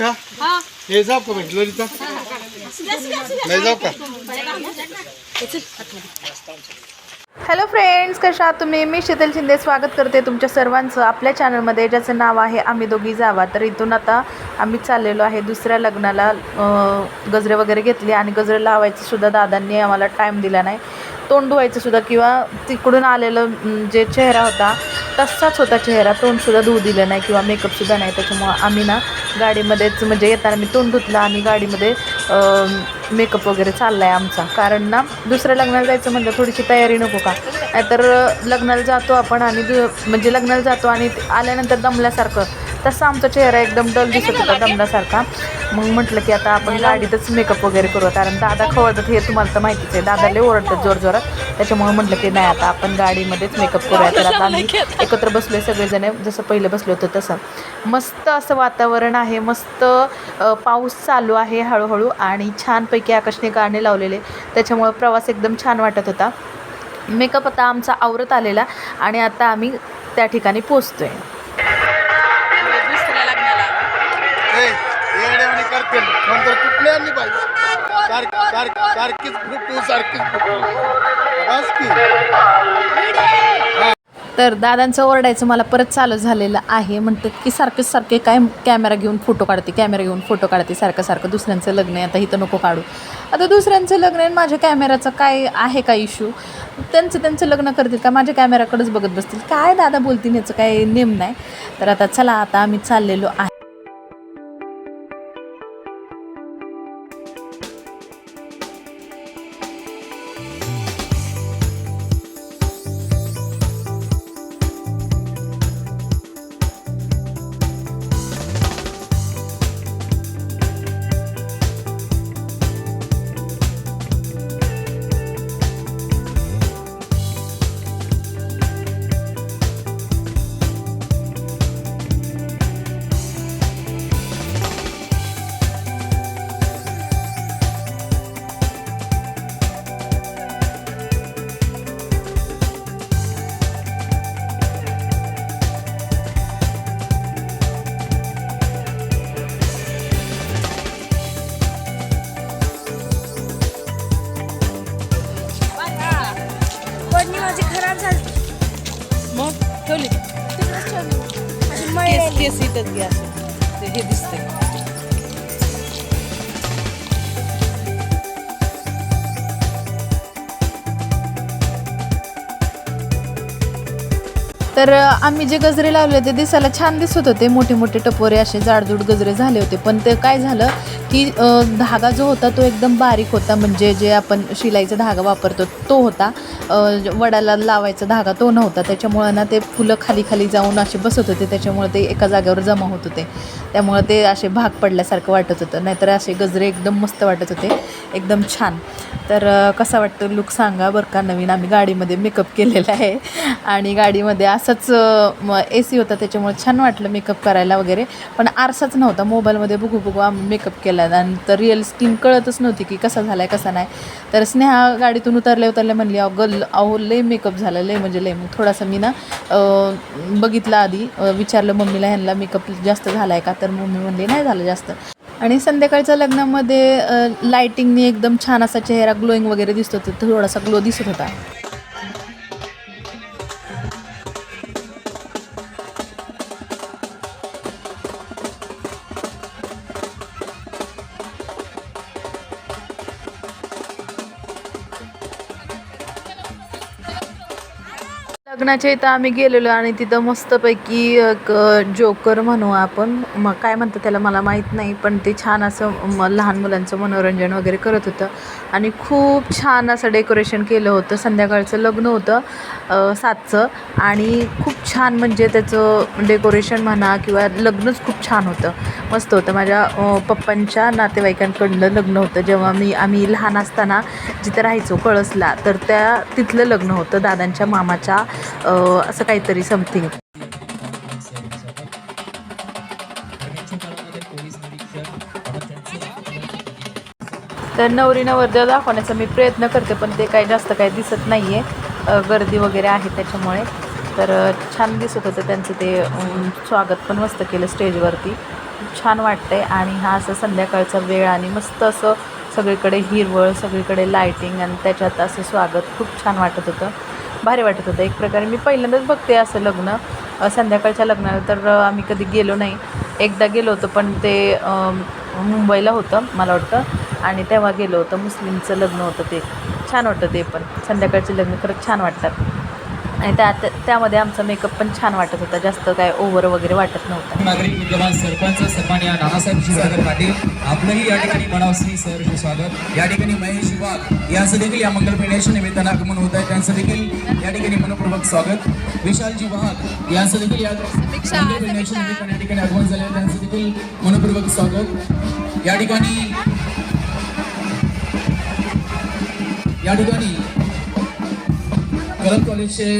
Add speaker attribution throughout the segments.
Speaker 1: का? हे. जाऊ का बाई ललिता नाही जाऊ का?
Speaker 2: हॅलो फ्रेंड्स कशा आहात तुम्ही? मी शीतल शिंदे स्वागत करते तुमच्या सर्वांचं आपल्या चॅनलमध्ये ज्याचं नाव आहे आम्ही दोघी जावा. तर इथून आता आम्ही चाललेलो आहे दुसऱ्या लग्नाला गजरे वगैरे घेतले आणि गजरे लावायचं सुद्धा दादांनी आम्हाला टाईम दिला नाही. तोंड धुवायचं सुद्धा किंवा तिकडून आलेलं अं, जे चेहरा होता तसाच होता चेहरा. तोंडसुद्धा धुवू दिलं नाही किंवा मेकअपसुद्धा नाही. त्याच्यामुळं आम्ही ना गाडीमध्येच म्हणजे येताना मी तोंड धुतलं आणि गाडीमध्ये मेकअप वगैरे चालला आहे आमचा. कारण ना दुसऱ्या लग्नाला जायचं म्हणलं थोडीशी तयारी नको का? नाहीतर लग्नाला जातो आपण आणि दु म्हणजे लग्नाला जातो आणि आल्यानंतर दमल्यासारखं. तसा आमचा चेहरा एकदम डल दिसत होता दमल्यासारखा. मग म्हटलं की आता आपण गाडीतच मेकअप वगैरे करू. कारण दादा खवळतात हे तुम्हाला तर माहितीच आहे. दादाले ओरडतात जोर जोरात. त्याच्यामुळे म्हटलं की नाही आता आपण गाडीमध्येच मेकअप करूया. तर आता आम्ही एकत्र बसलोय सगळेजण. जसं पहिलं बसलो होतं तसं. मस्त असं वातावरण आहे. मस्त पाऊस चालू आहे हळूहळू आणि छानपैकी आकाशने गाणे लावलेले. त्याच्यामुळं प्रवास एकदम छान वाटत होता. मेकअप आता आमचा आवरत आलेला आणि आता आम्ही त्या ठिकाणी पोचतो
Speaker 1: आहे येड्यावानी नंतर कुठले आणली पाहिजे सारखीच फुटू सारखीच फुटू.
Speaker 2: तर दादांचं ओरडायचं मला परत चालू झालेलं आहे. म्हणतात की सारखे सारखे काय कॅमेरा घेऊन फोटो काढते कॅमेरा घेऊन फोटो काढते सारखं सारखं. दुसऱ्यांचं लग्न आहे आता इथं नको काढू. आता दुसऱ्यांचं लग्न आहे आणि माझ्या कॅमेराचा काय आहे का इश्यू त्यांचं त्यांचं लग्न करतील का? माझ्या कॅमेराकडेच बघत बसतील. काय दादा बोलतील याचं काय नेम नाही. तर आता चला आता आम्ही चाललेलो आहे.
Speaker 3: माझी मळलेली.
Speaker 2: केस इथंच घ्या हे दिसतंय तर आम्ही जे गजरे लावले होते दिसायला छान दिसत होते. मोठे मोठे टपोरे असे जाडजूड गजरे झाले होते. पण ते काय झालं की धागा जो होता तो एकदम बारीक होता. म्हणजे जे आपण शिलाईचा धागा वापरतो तो होता. वडाला लावायचा धागा तो नव्हता. त्याच्यामुळं ना ते फुलं खाली खाली जाऊन असे बसत होते. त्याच्यामुळे ते एका जागेवर जमा होत होते. त्यामुळं ते असे भाग पडल्यासारखं वाटत होतं. नाहीतर असे गजरे एकदम मस्त वाटत होते. एकदम छान. तर कसा वाटतं लुक सांगा बरं का. नवीन आम्ही गाडीमध्ये मेकअप केलेला आहे. आणि गाडीमध्ये असं असंच ए सी होता त्याच्यामुळे छान वाटलं मेकअप करायला वगैरे. पण आरसाच नव्हता. मोबाईलमध्ये बघू बघू आम्ही मेकअप केला. आणि तर रिअल स्किन कळतच नव्हती की कसा झाला आहे कसा नाही. तर स्नेहा गाडीतून उतरले उतरले म्हणली अहो गल अहो लय मेकअप झाला लय म्हणजे लय. मग थोडासा मी ना बघितला बघितलं आधी. विचारलं मम्मीला ह्यांना मेकअप जास्त झाला आहे का? तर मम्मी म्हणली नाही झालं जास्त. आणि संध्याकाळच्या लग्नामध्ये लाईटिंगने लायटिंगनी एकदम छान असा चेहरा ग्लोईंग वगैरे दिसत होता. थोडासा ग्लो दिसत होता. लग्नाच्या इथं आम्ही गेलेलो आणि तिथं मस्तपैकी एक जोकर म्हणू आपण. मग काय म्हणतं त्याला मला माहीत नाही पण ते छान असं म लहान मुलांचं मनोरंजन वगैरे करत होतं. आणि खूप छान असं डेकोरेशन केलं होतं. संध्याकाळचं लग्न होतं सातचं. आणि खूप छान म्हणजे त्याचं डेकोरेशन म्हणा किंवा लग्नच खूप छान होतं. मस्त होतं. माझ्या पप्पांच्या नातेवाईकांकडलं लग्न होतं. जेव्हा मी आम्ही लहान असताना जिथं राहायचो कळसला तर त्या तिथलं लग्न होतं. दादांच्या मामाच्या. असं काहीतरी समथिंग तर नवरी वर्दळ दाखवण्याचा मी प्रयत्न करते पण ते काही जास्त काही दिसत नाही आहे गर्दी वगैरे आहे त्याच्यामुळे. तर छान दिसत होतं त्यांचं ते स्वागत पण मस्त केलं स्टेजवरती छान छान वाटतंय. आणि हा असं संध्याकाळचा वेळ आणि मस्त असं सगळीकडे हिरवळ सगळीकडे लायटिंग आणि त्याच्यात असं स्वागत खूप छान वाटत होतं. भारी वाटत होतं. एक प्रकारे मी पहिल्यांदाच बघते असं लग्न. संध्याकाळच्या लग्नाला तर आम्ही कधी गेलो नाही. एकदा गेलो होतो पण ते मुंबईला होतं मला वाटतं. आणि तेव्हा गेलो होतं मुस्लिमचं लग्न होतं ते. छान वाटतं ते पण. संध्याकाळचे लग्न खरंच छान वाटतात. आणि त्यात त्यामध्ये आमचा मेकअप पण छान वाटत होता. जास्त काय ओव्हर वगैरे वाटत नव्हता.
Speaker 4: नागरिक विद्यमान सरपंच सन्मान्य नानासाहेब क्षीरसागर पाटील आपलंही या ठिकाणी मनावश्री सर स्वागत. या ठिकाणी महेश वाघ यांचं देखील या मंगल पेढ्याच्या निमित्तानं आगमन होत आहे. त्यांचं देखील या ठिकाणी मनपूर्वक स्वागत. विशालजी वाघ यांचं देखील या या ठिकाणी आगमन झालं आहे. त्यांचं देखील मनपूर्वक स्वागत. या ठिकाणी या ठिकाणी कलम कॉलेजचे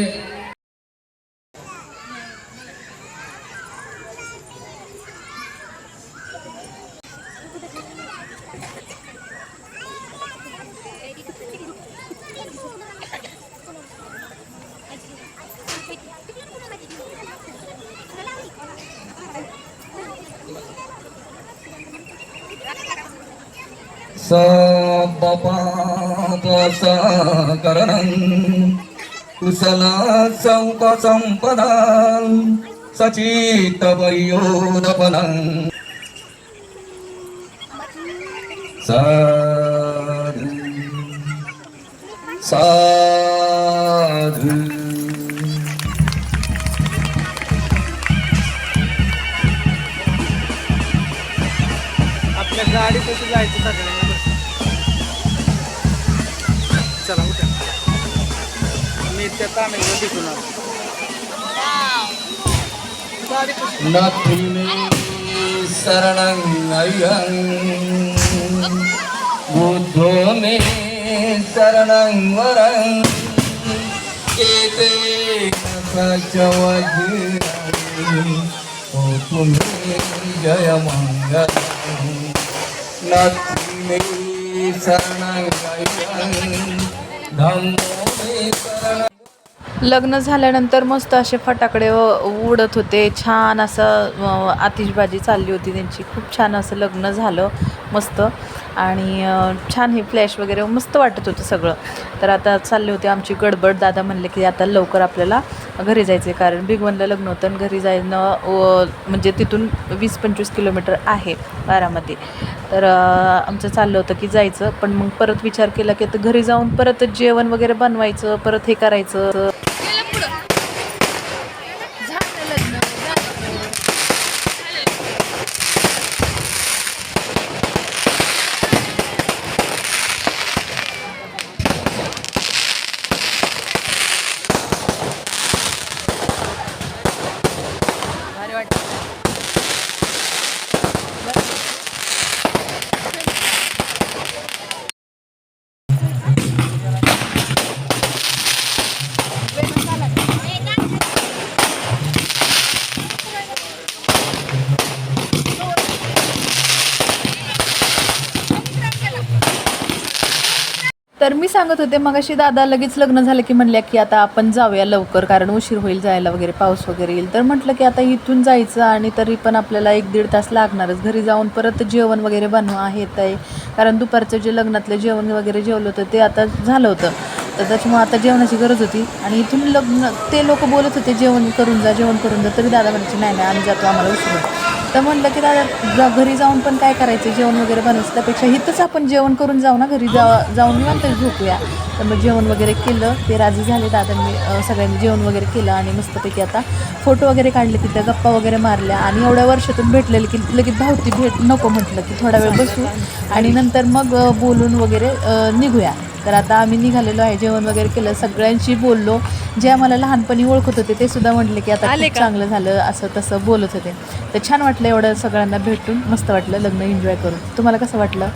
Speaker 5: सपपादसकरणं कुशला संप संपदा सचितवर्योदपनं साधु साधु।
Speaker 1: आपल्या गाडी कशी जायचं सगळ्यांना. मी त्या तामिळला भेटून आलो गाडी कशी
Speaker 5: नथिमे शरणं अयं बुद्धो मे शरणं वरं एते सचवजी ओ तुम्ही जय मंगल नथिमे शरणं अयं धम्मो मे शरणं
Speaker 2: लग्न झाल्यानंतर मस्त असे फटाकडे उडत होते. छान असं आतिशबाजी आतिषबाजी चालली होती त्यांची. खूप छान असं लग्न झालं मस्त. आणि छान हे फ्लॅश वगैरे मस्त वाटत होतं सगळं. तर आता चालले होते आमची गडबड. दादा म्हणले की आता लवकर आपल्याला घरी जायचं आहे कारण बिगवनला लग्न होतं आणि घरी जाणं व म्हणजे तिथून वीस पंचवीस किलोमीटर आहे बारामती. तर आमचं चाललं होतं की जायचं. पण मग परत विचार केला की आता घरी जाऊन परत जेवण वगैरे बनवायचं परत हे करायचं. तर मी सांगत होते मग अशी दादा लगेच लग्न झालं की म्हणल्या की आता आपण जाऊया लवकर कारण उशीर होईल जायला वगैरे पाऊस वगैरे येईल. तर म्हटलं की आता इथून जायचं आणि तरी पण आपल्याला एक दीड तास लागणारच. घरी जाऊन परत जेवण वगैरे बनवा हे आहे कारण दुपारचं जे लग्नातलं जेवण वगैरे जेवलं होतं ते आता झालं होतं. तर त्याच्यामुळे आता जेवणाची गरज होती. आणि इथून लग्न ते लोक बोलत होते जेवण करून जा जेवण करून जा. तरी दादा म्हणायचे नाही नाही आम्ही जातो आम्हाला उशीर होतो तर म्हटलं की दादा जा घरी जाऊन पण काय करायचं? जेवण वगैरे बनवायचं. त्यापेक्षा इथंच आपण जेवण करून जाऊ ना घरी. जा जाऊन निवांत झोपूया. तर मग जेवण वगैरे केलं. ते राजी झाले दादांनी सगळ्यांनी जेवण वगैरे केलं आणि मस्तपैकी आता फोटो वगैरे काढले तिथं गप्पा वगैरे मारल्या आणि एवढ्या वर्षातून भेटलेलं की लगेच भावती भेट नको म्हटलं की थोडा वेळ बसू आणि नंतर मग बोलून वगैरे निघूया. तर आता आम्ही निघालेलो आहे जेवण वगैरे केलं सगळ्यांशी बोललो. जे आम्हाला लहानपणी ओळखत होते ते सुद्धा म्हटले की आता खूप चांगलं झालं असं तसं बोलत होते. तर छान वाटलं एवढं सगळ्यांना भेटून मस्त वाटलं लग्न एन्जॉय करून. तुम्हाला कसं वाटलं?